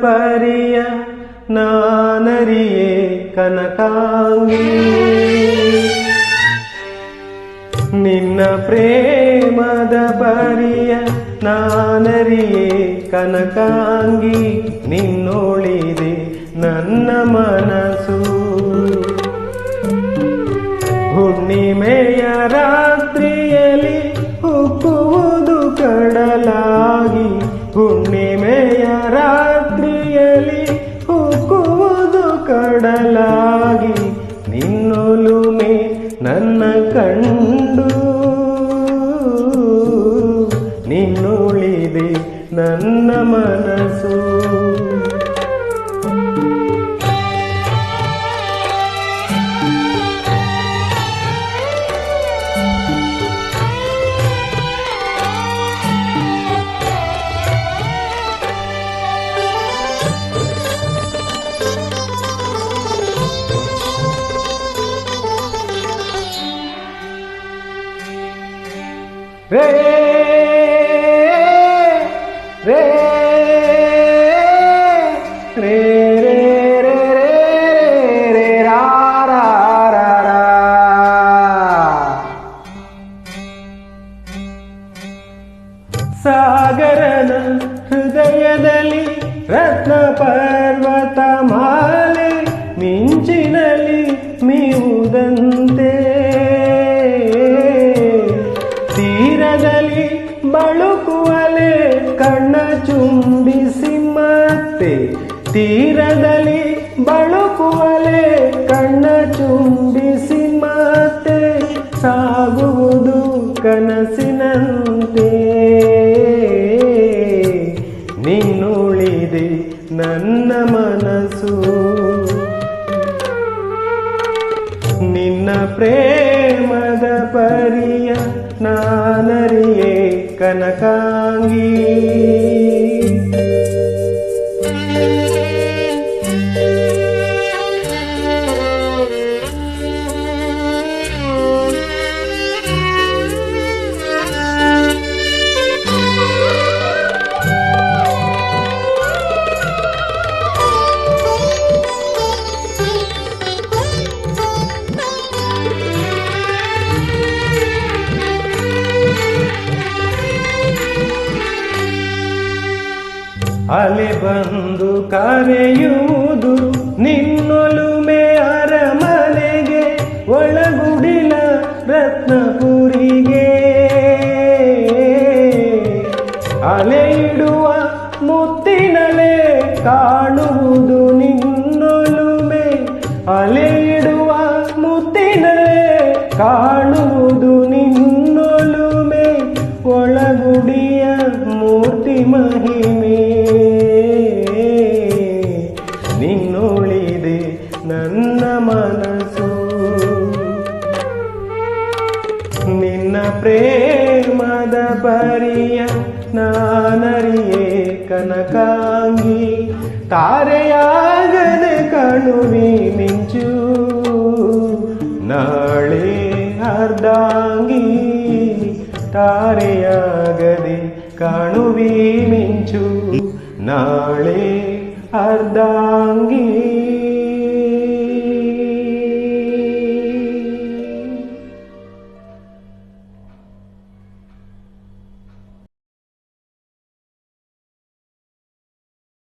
ಪರಿಯ ನಾನರಿಯೇ ಕನಕಾಂಗಿ. ನಿನ್ನ ಪ್ರೇಮದ ಪರಿಯ ನಾನರಿಯೇ ಕನಕಾಂಗಿ, ನಿನ್ನೊಳಿದೆ ನನ್ನ ಮನಸ್ಸು. ಹುಣ್ಣಿಮೆಯ ರಾತ್ರಿಯಲ್ಲಿ ಹುಕ್ಕುವುದು ಕಡಲಾಗಿ ಕಡಲಾಗಿ ನಿನ್ನೊಲುಮೆ ನನ್ನ ಕಂಡು. ನಿನ್ನುಳಿದೆ ನನ್ನ ಮನಸ್ಸು. ರೇ ರೇ ರೇ ರೇ ರೇ ರೇ ರೇ ರಾ ರಾ ರಾ ರಾ. ಸಾಗರನ ಹೃದಯದಲ್ಲಿ ರತ್ನ ಪರ್ವತ ಬಳುಕುವಲೆ ಕಣ್ಣ ಚುಂಬಿಸಿ ಮತ್ತೆ ತೀರದಲ್ಲಿ ಬಳುಕುವಲೆ ಕಣ್ಣ ಚುಂಬಿಸಿ ಮತ್ತೆ ಸಾಗುವುದು ಕನಸಿನಂತೆ. ನಿನ್ನುಳಿದೆ ನನ್ನ ಮನಸ್ಸು. ನಿನ್ನ ಪ್ರೇಮದ ಪರಿಯ ನಾನರಿಯೇ. कनकाङ्गी। ಅಲೆ ಬಂದು ಕರೆಯುವುದು, ನಿನ್ನೊಲುಮೆ ಅರಮನೆಗೆ, ಒಳಗುಡಿಲ ರತ್ನಪುರಿಗೆ. ಅಲೆ ಇಡುವ ಮುತ್ತಿನಲೆ ಕಾಣುವುದು ನಿನ್ನೊಲುಮೆ. ಅಲೆಯಿಡುವ ಮುತ್ತಿನಲೆ ಕಾಣುವುದು ನಿನ್ನೊಲುಮೆ. ಒಳಗುಡಿಯ ಮೂರ್ತಿ ಮಹಿಮೆ ನನ್ನ ಮನಸ್ಸು ನಿನ್ನ ಪ್ರೇಮದ ಪರಿಯ ನಾನರಿಯೇ ಕನಕಾಂಗಿ ತಾರೆಯಾಗದೆ ಕಣುವಿ ಮಿಂಚು ನಾಳೆ ಅರ್ಧಾಂಗಿ ತಾರೆಯಾಗದೆ ಕಾಣುವಿ ಮಿಂಚು ನಾಳೆ ಅರ್ಧಾಂಗಿ